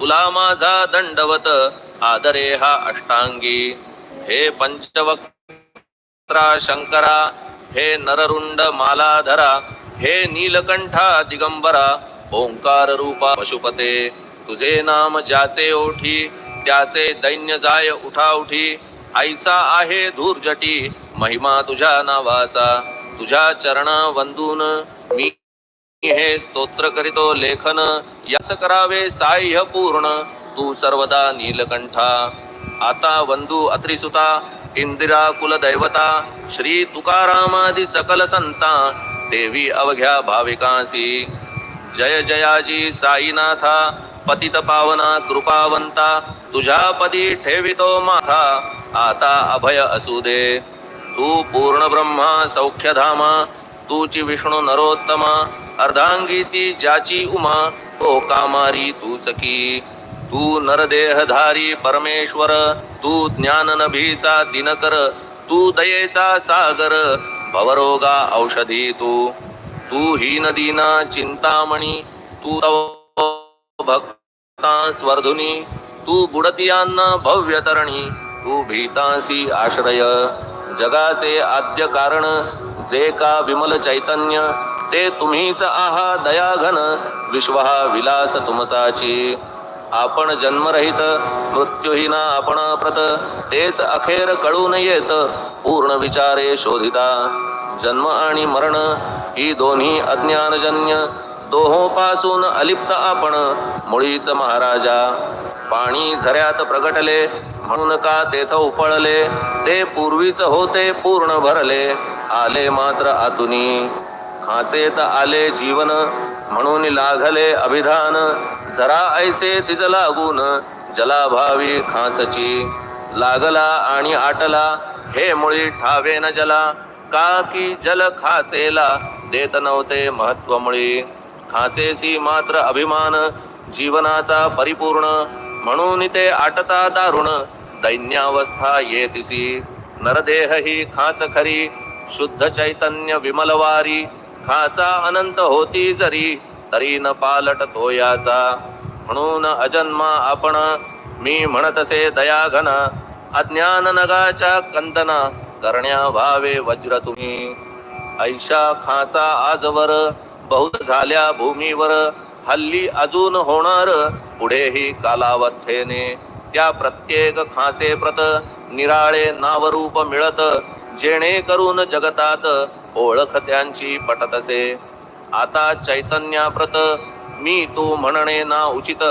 तुला माझा दंडवत आदरे हा अष्टांगी. हे पंचवक्त्रा शंकरा हे नररुंड मालाधरा हे नीलकंठा दिगंबरा ओंकार रूपा पशुपते. तुझे नाम ज्याचे ओठी त्याचे दैन्य जाय उठा उठी. ऐसा आहे धूर्जटी महिमा तुझ्या नावाचा. तुझ्या चरणा वंदून मी हे स्तोत्र करीतो लेखन यस करावे साह्य पूर्ण. तू सर्वदा नीलकंठा. आता बंधू अत्रिसुता इंदिरा कुलदैवता श्री तुकारामादि सकल संता देवी अवघ्या भाविकांसी. जय जयाजी साईनाथा पतित पावना कृपावंता तुझ्या पदी ठेवितो माथा. आता अभय असू दे. तू पूर्ण ब्रह्मा सौख्यधामा तूची विष्णू नरोत्तमा. अर्धांगी ती ज्याची उमा तो कामारी तूच की तू नरदेहधारी परमेश्वर तू ज्ञान नभीचा दिनकर तू दयेचा सागर भवरोगा औषधी तू. तू ही नदीना चिंतामणी तू भक्ता स्वर्धुनी तू बुडतियांना भव्य तरणी तू भीतासी आश्रय. जगाचे आद्य कारण जे का विमल चैतन्य ते तुम्हीच आहा दयाघन विश्वहा विलास तुमचाची. आपण जन्मरहित मृत्यूहीना आपण प्रत तेच अखेर कळून येत पूर्ण विचारे शोधिता. जन्म आणि मरण ही दोन्ही अज्ञानजन्य दोहोपासून अलिप्त आपण मुळीच महाराजा. पाणी झऱ्यात प्रगटले म्हणून का तेथ उपळले ते पूर्वीच होते पूर्ण भरले आले मात्र आतुनी खाचेत आले जीवन म्हणून लागले अभिधान. जरा ऐसे तिज लागून जलाभावी खाचची लागला आणि आटला हे मुळी ठावे न जला. का की जल खाचेला देत नव्हते महत्त्व मुळी. खाचेसी मात्र अभिमान जीवनाचा परिपूर्ण. म्हणून ते आटता दारुण दैन्यावस्था येतिसी. नरदेह ही खाच खरी शुद्ध चैतन्य विमलवारी. खाचा अनंत होती जरी तरी न पालट तो याचा म्हणून अजन्मा आपण मी म्हणतसे दयाघन अज्ञान नगाच्या कंदना करण्या व्हावे वज्र तुम्ही. ऐशा खाचा आजवर बहुत झाल्या भूमीवर हल्ली अजून होणार पुढेही कालावस्थेने. त्या प्रत्येक खाचे प्रत निराळे नावरूप मिळत जेणे करून जगतात ओळख त्यांची पटतसे आता चैतन्याप्रत मी तू म्हणणे ना उचित.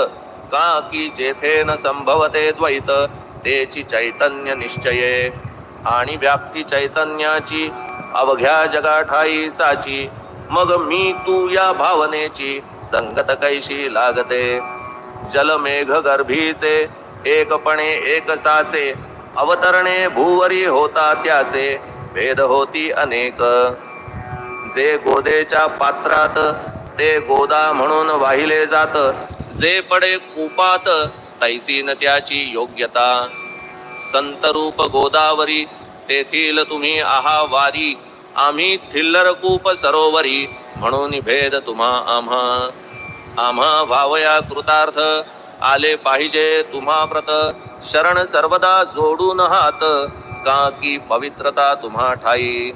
का की जेथे न संभवते द्वैत तेची चैतन्य निश्चये. आणि व्याप्ती चैतन्याची अवघ्या जगाठाई साची. मग मी तू या भावनेची संगत कैशी लागते? जलमेघ गर्भीचे एकपणे एक साचे. अवतरणे भूवरी होता त्याचे. भेद होती अनेक. जे गोदेच्या पात्रात ते गोदा म्हणून वाहिले जात. जे पडे कूपात तैसी न त्याची योग्यता. संत रूप गोदावरी तेथील तुम्ही आहा वारी. आम्ही थिल्लर कूप सरोवरी म्हणून भेद तुम्हा आम्हा. आम्हा भावया कृतार्थ आले पाहिजे तुम्हा व्रत शरण सर्वदा जोडून हात. का की पवित्रता तुम्हा ठाई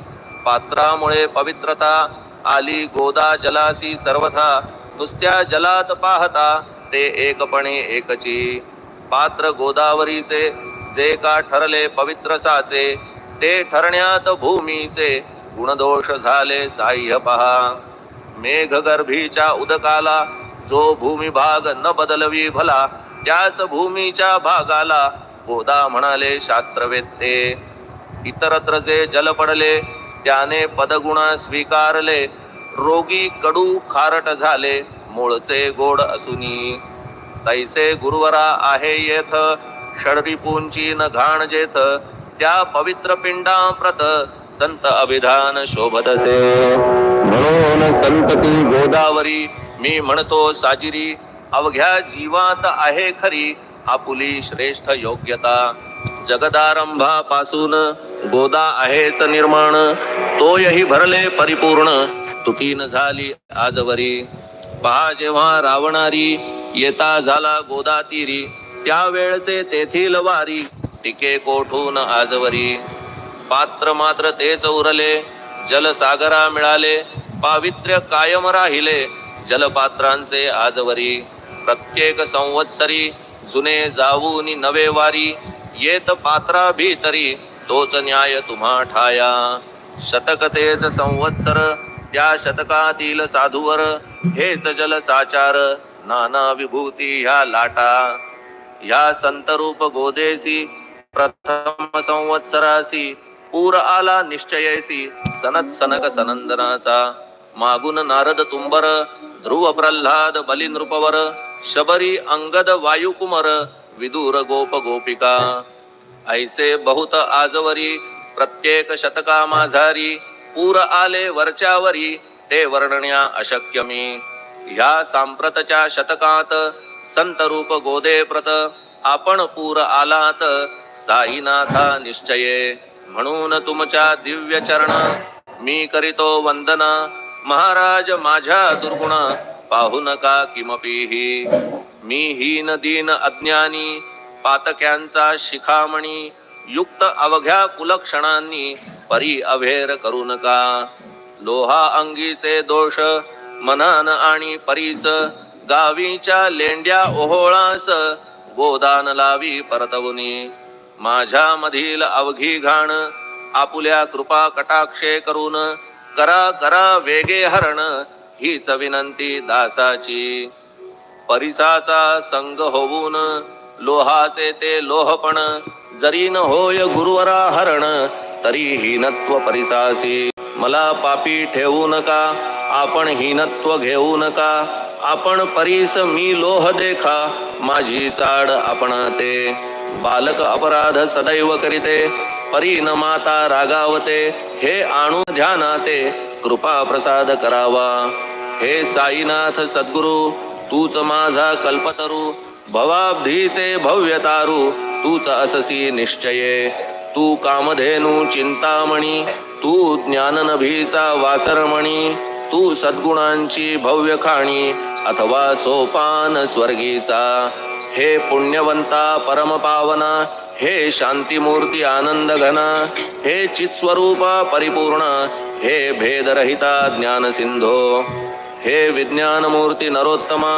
पात्रामुळे पवित्रता आली गोदा जलासी सर्वथा नुसत्या जलात पाहता ते एकपणे एकची. पात्र गोदावरीचे जे का ठरले पवित्र साचे ते ठरण्यात भूमीचे गुणदोष झाले साह्य पहा. मेघगर्भीच्या उदकाला जो भूमी भाग न बदलवी भला त्याच भूमीच्या भागाला गोदा म्हणाले शास्त्रवेत्ते. इतरत्र जे जल पडले त्याने पदगुण स्वीकारले. रोगी कडू खारट झाले मूळचे गोड असुनी. तैसे गुरुवरा आहे येथ षडरिपूंची न घाण जेथ. त्या पवित्र पिंडा प्रत संत अभिधान शोभतसे. म्हणून संतती गोदावरी मी म्हणतो साजिरी अवघ्या जीवात आहे खरी. आपुली श्रेष्ठ योग्यता. जगदारंभापासून गोदा आहेच निर्माण. तोयही भरले परिपूर्ण. तुकीन झाली आजवरी. पहा जेव्हा रावणारी येता झाला गोदातीरी त्यावेळचे तेथील वारी. टिके कोठून आजवरी. पात्र मात्र तेच उरले. जलसागरा मिळाले. पावित्र्य कायम राहिले. जलपात्रांचे आजवरी. प्रत्येक संवत्सरी जुने जाऊन नवे वारी येत पात्रा भीतरी तोच न्याय तुम्हा ठाया. शतक तेच संवत्सर त्या शतकातील साधूवर हेच जल साचार नाना विभूती ह्या लाटा. ह्या संतरूप गोदेसी प्रथम संवत्सरासी पूर आला निश्चयसी सनत सनक सनंदनाचा. मागून नारद तुंबर ध्रुव प्रल्हाद बलिनृपवर शबरी अंगद वायुकुमर विदूर गोप गोपिका। ऐसे बहुत आजवरी प्रत्येक शतका माझारी पूर आले वरच्यावरी ते वर्णण्या अशक्य मी। ह्या सांप्रतच्या शतकात संत रूप गोदे प्रत आपण पूर आलात साईनाथा निश्चये। म्हणून तुमच्या दिव्य चरण मी करीतो वंदना। महाराज माझ्या दुर्गुण पाहू नका किमपीही. मी हीन दीन अज्ञानी पातक्यांचा शिखामणी युक्त अवघ्या कुलक्षणांनी परी अभेर करू नका. लोहा अंगीचे दोष मनान आणि परीस गावीच्या लेंड्या ओहोळास गोदान लावी परतवुनी. माझ्या मधील अवघी घाण आपुल्या कृपा कटाक्षे करून करा करा वेगे हरण हीच विनंती दासाची. परिसाचा संग होऊन लोहाचे ते लोहपण जरी न होय गुरुवरा हरण तरी हीनत्व परिसासी. मला पापी ठेवू नका आपण हीनत्व घेऊ नका आपण परीस मी लोह देखा माझी चाड आपण ते. बालक अपराध सदैव करीते परिणमाता रागावते हे आणू ध्यानाते कृपा प्रसाद करावा. हे साईनाथ सद्गुरु तूच माझा कल्पतरू भवाब्धीचे भव्यतारू तूच अससी निश्चये. तू कामधेनू चिंतामणी तू ज्ञाननभीचा वासरमणी तू सद्गुणांची भव्य खाणी अथवा सोपान स्वर्गीचा. हे पुण्यवंता परमपावना हे शांतीमूर्ती आनंद घना हे चित्स्वरूपा परिपूर्ण हे भेदरहिता ज्ञान सिंधो हे विज्ञानमूर्ती नरोत्तमा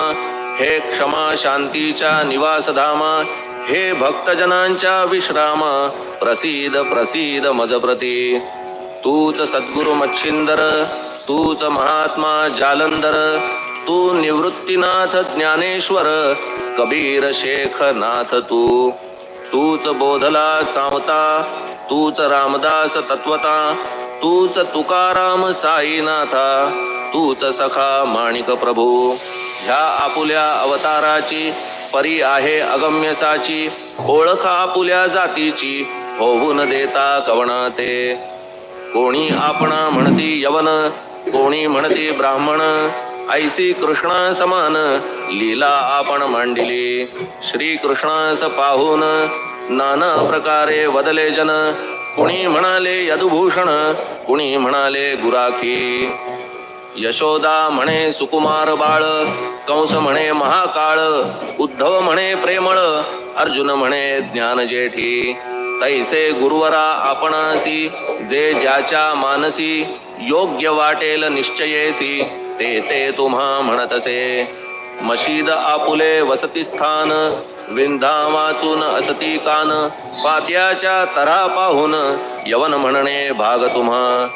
हे क्षमा शांतीच्या निवासधामा हे भक्तजनांच्या विश्राम प्रसीद प्रसीद मजप्रती. तूच सद्गुरु मच्छिंदर तूच महात्मा जालंधर तू निवृत्तीनाथ ज्ञानेश्वर कबीर शेख नाथ तू. तूच बोधला सावता तूच रामदास तत्वता तूच तुकाराम साईनाथा तूच सखा माणिक प्रभू. ह्या आपुल्या अवताराची परी आहे अगम्यसाची ओळख आपुल्या जातीची होऊन देता कवणा ते. कोणी आपणा म्हणती यवन कोणी म्हणती ब्राह्मण ऐसी कृष्णा समान लीला आपण मांडिली. श्री कृष्णास पाहून नाना प्रकारे वदले जन. कुणी म्हणाले यदुभूषण कुणी म्हणाले गुराखी. यशोदा म्हणे सुकुमार बाळ कंस म्हणे महाकाळ उद्धव म्हणे प्रेमळ अर्जुन म्हणे ज्ञान जेठी. तैसे गुरुवरा आपणासी जे ज्याच्या मानसी योग्य वाटेल निश्चयेसी. ते ते तुम्हा म्हणतसे मशीद आपुले वसती स्थान विंधा वाचून असती कान. पात्याच्या तरा पाहून यवन म्हणणे भाग तुम्हा.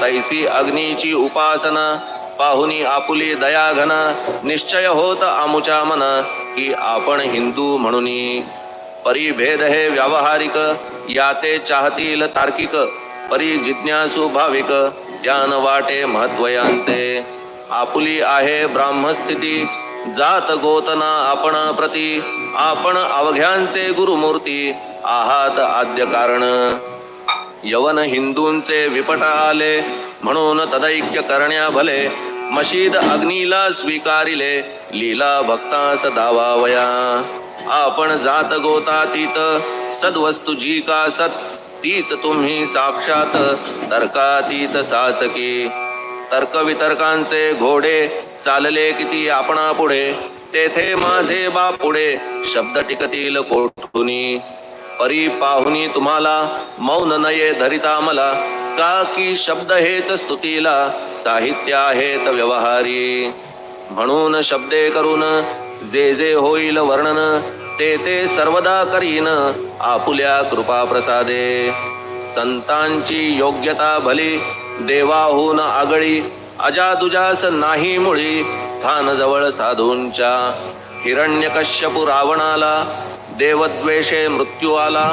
तैसी अग्नीची उपासना पाहुनी आपुली दयाघन निश्चय होत आमुच्या मना की आपण हिंदू म्हणून. परिभेद हे व्यावहारिक याते चाहतील तार्किक. परी जिज्ञासू भाविक ज्ञान वाटे महत्वयांचे आपुली आहे ब्राह्मस्थिती. जात गोतना आपण प्रती. आपण अवघ्यांचे गुरुमूर्ती. आहात आद्य कारण. यवन हिंदूंचे विपट आले म्हणून तदैक्य करण्या भले. मशीद अग्नीला स्वीकारिले लीला भक्तास दावावया. आपण जात गोतातीत सद्वस्तु जी का सत तीत तुम्ही साक्षात तर्कातीत साचकी तर्कवितर्कांचे घोडे चालले किती आपणा पुढे? तेथे माझे बाप पुढे. शब्द टिकतील कोठुनी परी पाहुनी तुम्हाला मौन नये धरिता मला. का की शब्द हेच स्तुतीला? साहित्य आहेत व्यवहारी. म्हणून शब्दे करून जे जे होईल वर्णन ते ते सर्वदा करीन आपुल्या कृपा प्रसादे संतांची योग्यता भली देवाहून आगळी अजादुजास नाही मुळी स्थान जवळ साधूंच्या. हिरण्यकश्यपू रावणाला देवद्वेषे मृत्यू आला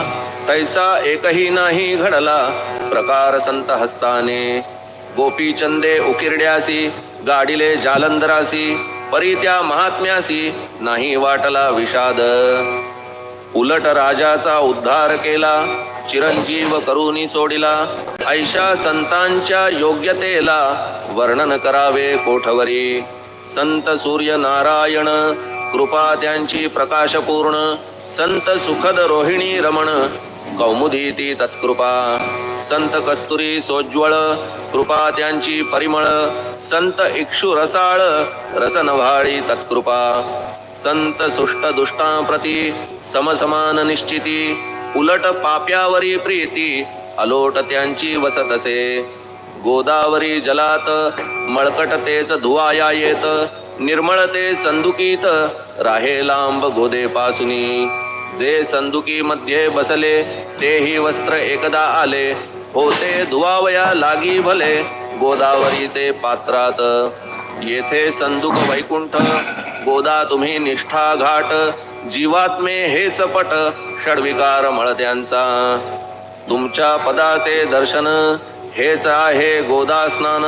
तैसा एकही नाही घडला प्रकार संत हस्ताने. गोपीचंदे उकिरड्यासी गाडीले जालंधरासी परी त्या महात्म्यासी नाही वाटला विषाद. उलट राजाचा उद्धार केला चिरंजीव करुनी सोडिला ऐशा संतांच्या योग्यतेला वर्णन करावे कोठवरी. संत सूर्य नारायण कृपा त्यांची प्रकाशपूर्ण संत सुखद रोहिणी रमण कौमुदी ती तत्कृपा. संत कस्तुरी सोज्वळ कृपा त्यांची परिमळ संत इक्षु रसाळ रसनव्हाळी तत्कृपा. संत सुष्ट दुष्टांप्रती समसमान निश्चिती उलट पाप्यावरी प्रीती अलोट त्यांची वसत असे. गोदावरी जलात मळकट तेच धुवाया येत निर्मळते संदुकीत राहे लांब गोदे पासुनी. जे संदुकी मध्ये बसले तेही वस्त्र एकदा आले. होते धुवावया लागी भले गोदावरी ते पात्रात. येथे संदुक वैकुंठ गोदा तुम्ही निष्ठा घाट जीवात्मे हेच पट षडविकार मळत्यांचा. तुमच्या पदाचे दर्शन हेच आहे गोदा स्नान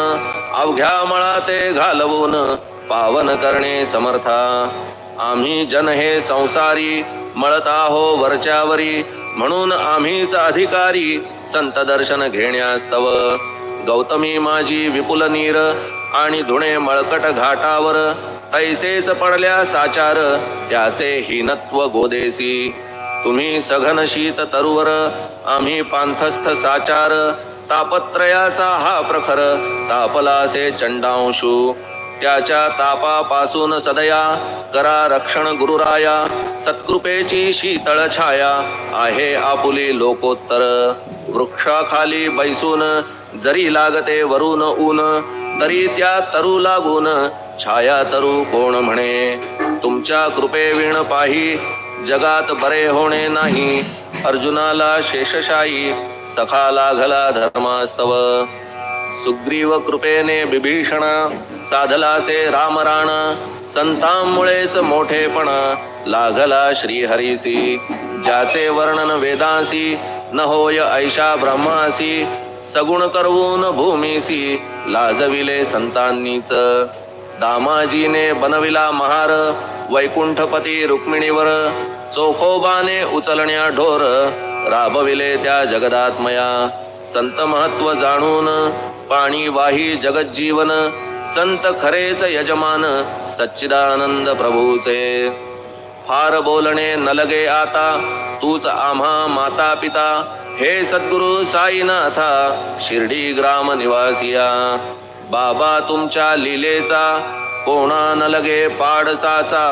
अवघ्या मळाते घालवून पावन करणे समर्था. आम्ही जन हे संसारी मळत आहो वरच्यावरी. म्हणून आम्हीच अधिकारी संत दर्शन घेण्यास्तव. गौतमी माझी विपुल नीर आणि धुणे मळकट घाटावर तैसेच पडल्या साचार त्याचे हिनत्व गोदेसी. तुम्ही सघन शीत तरुवर आम्ही पांथस्थ साचार. तापत्रयाचा हा प्रखर तापलासे चंडांशू. त्याच्या तापापासून सदया करा रक्षण गुरुराया सत्कृपेची शीतळ छाया आहे आपुली लोकोत्तर. वृक्षाखाली बैसून जरी लागते वरून ऊन तरी त्या तरू लागून छाया तरू कोण म्हणे? तुमच्या कृपे विण पाही जगात बरे होणे नाही. अर्जुनाला शेषशाही सखा लागला धर्मास्तव. सुग्रीव कृपेने बिभीषण साधलासे रामराण संतांमुळेच मोठेपण लागला श्रीहरीसी. ज्याचे वर्णन वेदांसी न होय ऐशा ब्रह्मासी सगुण करवून भूमीसी लाजविले संतांनीच. दामाजीने बनविला महार वैकुंठपती रुक्मिणीवर चोखोबाने उचलण्या ढोर राबविले त्या जगदात्मया. संत महत्त्व जाणून पाणी वाही जगज्जीवन संत खरेच यजमान सच्चिदानंद प्रभूचे. फार बोलणे न लगे आता तूच आम्हा माता पिता हे सद्गुरु साईनाथा शिर्डी ग्राम निवासिया. बाबा तुमच्या लीलेचा कोणा न लगे पाडसाचा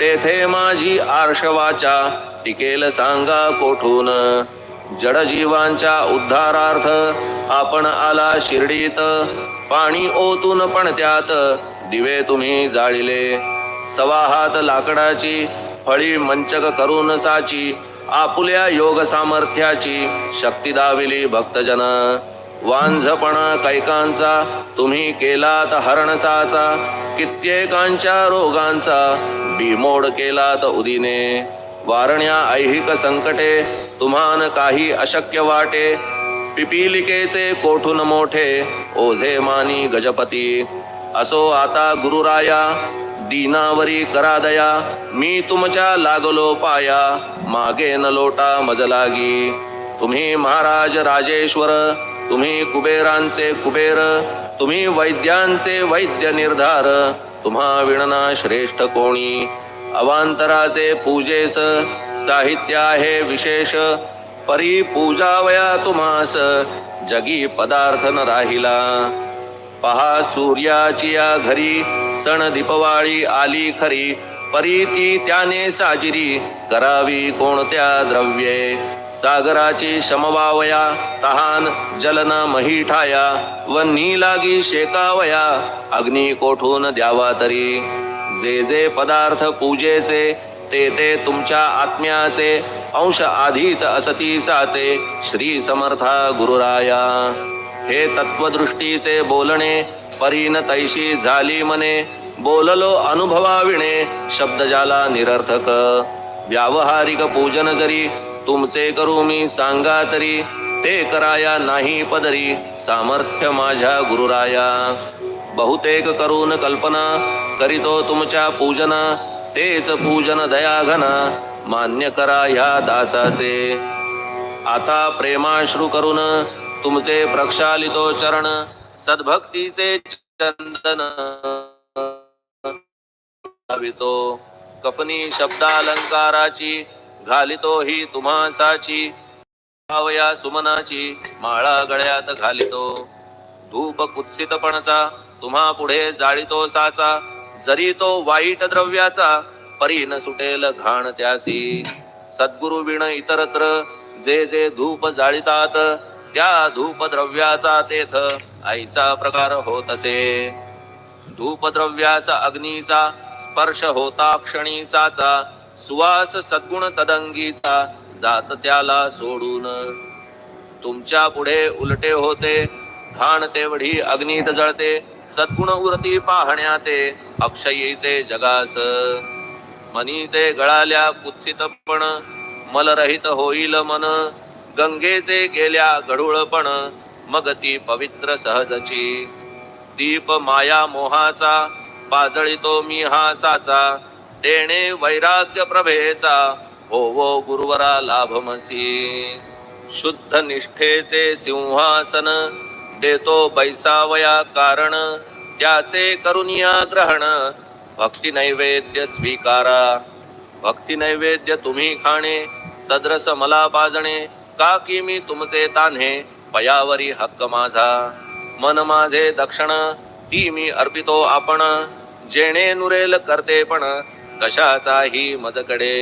तेथे माझी आर्षवाचा टिकेल सांगा कोठून? जडजीवांच्या उद्धारार्थ आपण आला शिर्डीत. पाणी ओतून पण त्यात दिवे तुम्ही जाळिले. सवाहात लाकडाची फळी मंचक करून साची आपुल्या योग सामर्थ्याची शक्ती दाविली भक्तजन. वांझपणा कैकांचा तुम्ही केलात हरणसाचा कित्येकांच्या रोगांचा बिमोड केलात उदिने. वारण्या ऐहिक संकटे तुम्हान काही अशक्य वाटे. पिपीलिकेचे कोठून मोठे? ओझे मानी गजपती. असो आता गुरुराया दीनावरी करा दया. मी तुमच्या लागलो पाया. मागे न लोटा मजलागी तुम्ही महाराज राजेश्वर तुम्ही कुबेरांचे कुबेर तुम्ही वैद्यांचे वैद्य निर्धार. तुम्हा विणना श्रेष्ठ कोणी. अवांतराचे पूजेस साहित्य आहे विशेष परी पूजावया तुम्हास जगी पदार्थ न राहिला। पहा सूर्याची या घरी सण दीपवाळी आली खरी परी ती त्याने साजिरी करावी कोणत्या द्रव्ये। सागराची शमवावया तहान जलन महिठाया व व नीलागी शेकावया अग्नी कोठून द्यावा तरी। जे जे पदार्थ पूजेचे ते ते तुमच्या आत्म्याचे अंश आधीच असती साचे श्री समर्था गुरुराया. हे तत्वदृष्टीचे बोलणे परीन तैशी झाली मने बोललो अनुभवाविणे शब्द जाला निरर्थक. व्यावहारिक पूजन जरी तुमचे करू मी सांगा तरी ते कराया नाही पदरी सामर्थ्य माझ्या गुरुराया. बहुतेक करून कल्पना करीतो तुमच्या पूजन तेच पूजन दयाघन मान्य करा ह्या दासाचे. आता प्रेमाश्रू करून तुमचे प्रक्षालितो चरण सद्भक्तीचे चंदन लावितो. कपनी शब्दालंकाराची घालितो ही तुम्हासाची भावया सुमनाची माळा गळ्यात घालितो. धूप कुत्सितपणाचा तुम्हा पुढे जाळीतो साचा जरी तो वाईट द्रव्याचा परी न सुटेल घाण त्यासी. सद्गुरु विण इतरत्र जे जे धूप जाळीतात त्या धूप द्रव्याचा तेथ ऐसा प्रकार होत असे धूप द्रव्याचा अग्नीचा स्पर्श होता क्षणीचाचा सुवास सद्गुण तदंगीचा जात त्याला सोडून. तुमच्यापुढे उलटे होते घाण तेवढी अग्नीत जळते सद्गुण उरती पाहण्या ते अक्षयीचे जगास. मनीचे गळाल्या कुत्सितपण मलरहित होईल मन. गंगेचे गेल्या गढूळपण मग ती पवित्र सहजची. दीप माया मोहाचा पाजळितो मी हा साचा देणे वैराग्य प्रभेचा होवो गुरुवरा लाभमसी. शुद्ध निष्ठेचे सिंहासन देतो बैसावया कारण. त्याचे करुनिया ग्रहण भक्ती नैवेद्य स्वीकारा। भक्ती नैवेद्य तुम्ही खाणे तद्रस मला पाजणे का की मी तुमचे तान्हे पयावरी हक्क माझा। मन माझे दक्षिण ती मी अर्पितो आपण जेणे नुरेल करते पण कशाचाही मजकडे।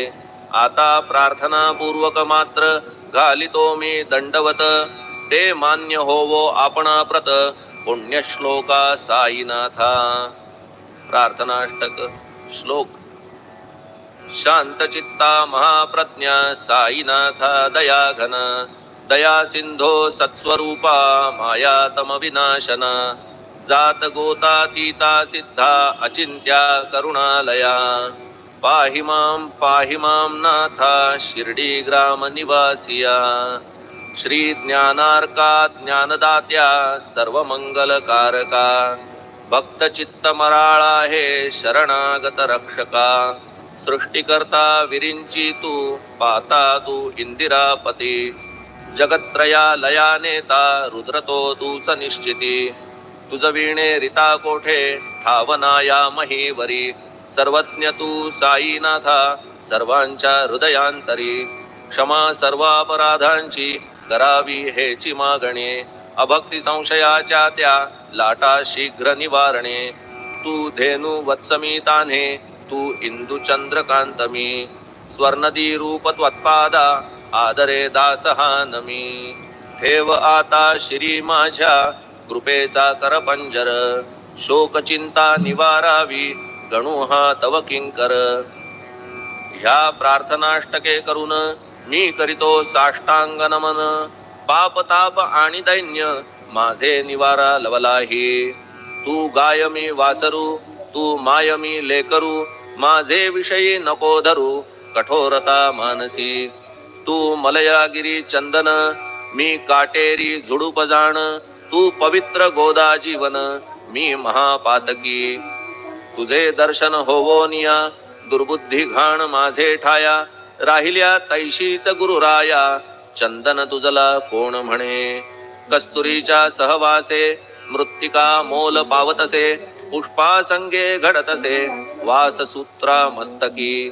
आता प्रार्थना पूर्वक मात्र घालितो मी दंडवत ते मान्य होवो आपण प्रत पुण्यश्लोका साईनाथा। प्रार्थनाष्टक श्लोक। शांतचित्ता महाप्रज्ञा साईनाथा दयाघन। दया सिंधो सत्स्वरूपा मायातम विनाशन। जात गोतातीता सिद्धा अचिंत्या करुणालया। पाहि मां पाहि मां नाथा शिर्डी ग्राम निवासिया। श्री ज्ञानार्का ज्ञानदात्या सर्वमंगलकारका भक्त चित्त मराळा हे शरणागत रक्षका सृष्टिकर्ता विरिंची तू पाता तू इंदिरापती। जगत्रया लया नेता रुद्रतो तूच निश्चिती तुझ वीणे रिता कोठे ठावनाया महीवरी। सर्वज्ञ तू साईनाथा सर्वांच्या हृदयांतरी। क्षमा सर्वापराधांची करावी हेची मागणे. अभक्ती संशयाच्या त्या लाटा शीघ्र निवारणे. तू धेनु वत्समी तान्हे तू इंदू चंद्रकांतमी. स्वर्णदी रूप त्वत्पादा आदरे दासहानमी. ठेव आता श्री माझ्या कृपेचा करपंजर शोक चिंता निवारावी गणू हा तव किंकर. ह्या प्रार्थनाष्टके करून मी करीतो साष्टांग नमन पाप ताप आणि दैन्य माझे निवारा लवलाही. तू गाय मी वासरू तू माय मी लेकरू माझे विषयी नको धरू कठोरता मानसी. तू मलयागिरी चंदन मी काटेरी झुडूप जाण तू पवित्र गोदा जीवन मी महापातकी. तुझे दर्शन होवो निया दुर्बुद्धी घाण माझे ठाया राहिल्या तैशीच गुरुराया चंदन तुझला कोण म्हणे? कस्तुरीच्या सहवासे मृत्तिका मोल पावतसे पुष्पासंगे घडतसे वाससूत्रा मस्तकी.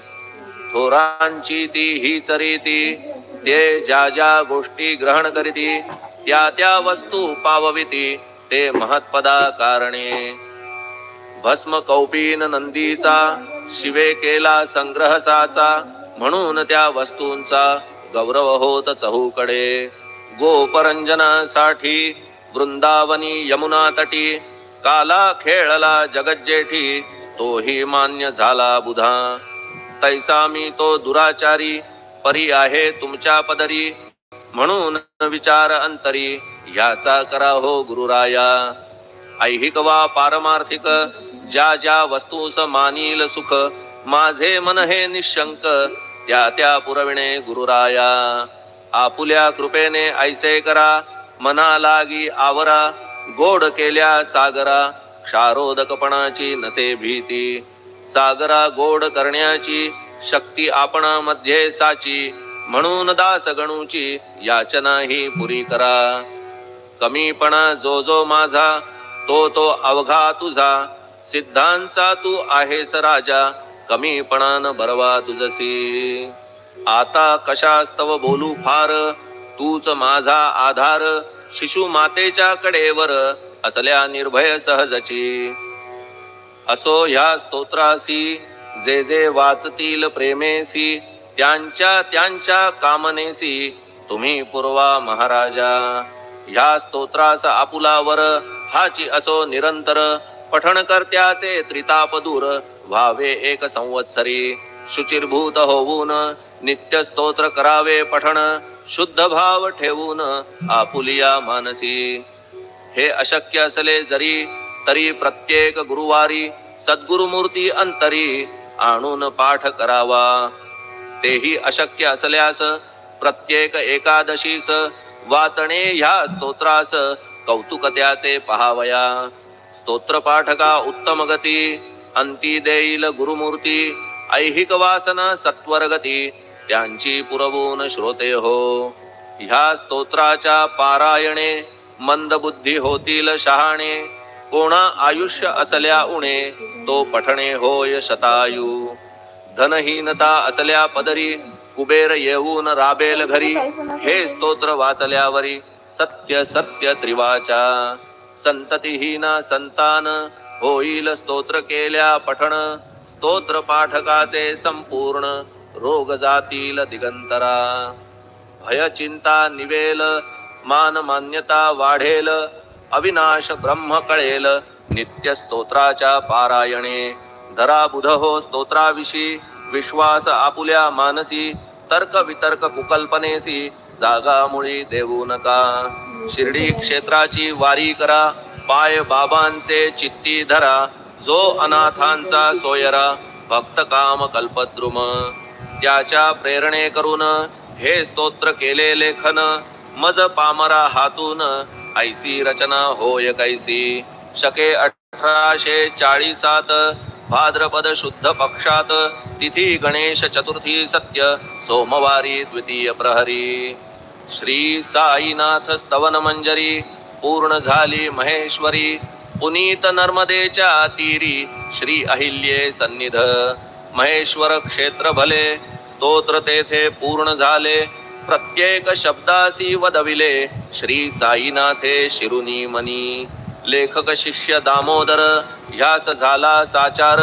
थोरांची ती ही चरीती ते ज्या ज्या गोष्टी ग्रहण करीती त्या त्या वस्तू पावविती ते महत्पदा कारणे. भस्म कौपीन नंदीचा शिवे केला संग्रह साचा म्हणून त्या वस्तूंचा गौरव होत चहूकडे. गोपरंजनासाठी वृंदावनी यमुना तटी काला खेळला जगज्जेठी तोही मान्य झाला बुधा. तैसा मी तो दुराचारी परी आहे तुमच्या पदरी. म्हणून विचार अंतरी याचा करा हो गुरुराया. ऐहिक वा पारमार्थिक ज्या ज्या वस्तूस मानील सुख माझे मन हे निशंक त्या त्या पुरविणे गुरुराया. आपुल्या कृपेने ऐसे करा मना लागी आवरा गोड केल्या सागरा क्षारोदकपणाची नसे भीती. सागरा गोड करण्याची शक्ती आपणामध्ये साची म्हणून दास गणूची याचना ही पुरी करा. कमीपणा जो जो माझा तो तो अवघा तुझा सिद्धांचा तू आहेस राजा कमीपणान बरवा तुझसी. आता कशास्तव बोलू फार? तूच माझा आधार. शिशु मातेच्या कडेवर असल्या निर्भय सहजची. असो ह्या स्तोत्रासी जे जे वाचतील प्रेमेसी त्यांच्या त्यांच्या कामनेसी तुम्ही पूर्वा महाराजा. ह्या स्तोत्रास आपुलावर हाची असो निरंतर पठण करत्याचे त्रिताप दूर व्हावे एक संवत्सरी. शुचिर्भूत होऊन नित्य स्तोत्र करावे पठण शुद्ध भाव ठेवून आपुलिया मानसी. हे अशक्य असले जरी तरी प्रत्येक गुरुवारी सद्गुरुमूर्ती अंतरी आणून पाठ करावा. तेही अशक्य असल्यास प्रत्येक एकादशीस वाचणे ह्या स्तोत्रास कौतुक त्याचे पहावया. स्तोत्र पाठका उत्तम गती अंती देईल गुरुमूर्ती ऐहिक वासना सत्वर गती त्यांची पुरवून श्रोते हो ह्या स्तोत्राच्या पारायणे मंद बुद्धी होतील शहाणे कोणा आयुष्य असल्या उणे तो पठणे होय शतायू धनहीनता असल्या पदरी कुबेर येऊन राबेल घरी हे स्तोत्र वाचल्यावरी सत्य सत्य त्रिवाचा संततीहीना संतान होईल स्तोत्र केल्या पठण स्तोत्र पाठकाचे संपूर्ण रोग जातील दिगंतरा. भय चिंता निवेल मान मान्यता वाढेल अविनाश ब्रह्म कळेल नित्य स्तोत्राच्या पारायणे. धरा बुध हो स्तोत्राविषयी विश्वास आपुल्या मानसी तर्क वितर्क कुकल्पनेसी जागामुळी देऊ नका. शिर्डी क्षेत्राची वारी करा. पाय बाबांचे चित्ती धरा. जो अनाथांचा सोयरा भक्त काम कल्पद्रुम. त्याच्या प्रेरणे करून हे स्तोत्र केले लेखन. मज पामरा हातून ऐसी रचना होय कैसी. शके अठराशे चाळीसात भाद्रपद शुद्ध पक्षात तिथी गणेश चतुर्थी सत्य सोमवारी द्वितीय प्रहरी. श्री साईनाथ स्तवन मंजरी पूर्ण झाली महेश्वरी पुनीत नर्मदेच्या तीरी श्री अहिल्ये सन्निध. महेश्वर क्षेत्र भले स्तोत्र तेथे पूर्ण झाले प्रत्येक शब्दासी वदविले श्री साईनाथे शिरुनी मनी लेखक शिष्य दामोदर ह्यास झाला साचार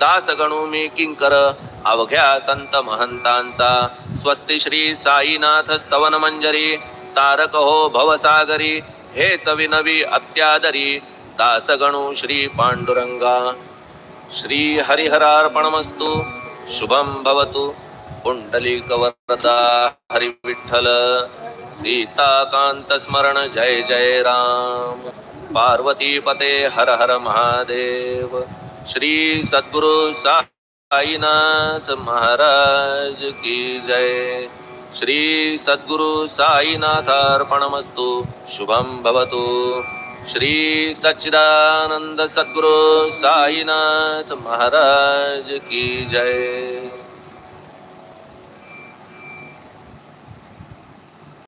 दास गणू मी किंकर अवघ्या संत महंतांचा. स्वस्ती श्री साईनाथ स्तवन मंजरी तारक हो भवसागरी हेच विनवी अत्यादरी. दास गणू श्री पांडुरंगा. श्री हरिहरार्पणमस्तु शुभम भवतु. पुंडलिकवरदा हरिविठ्ठल. सीताकान्तस्मरण सीताकांत स्मरण जय जय राम. पार्वती पते हर हर महादेव. श्री सद्गुरु साईनाथ महाराज की जय। श्री सद्गुरु साईनाथार्पणमस्तु शुभम भवतु। श्री सच्चिदानंद सद्गुरु साईनाथ महाराज की जय।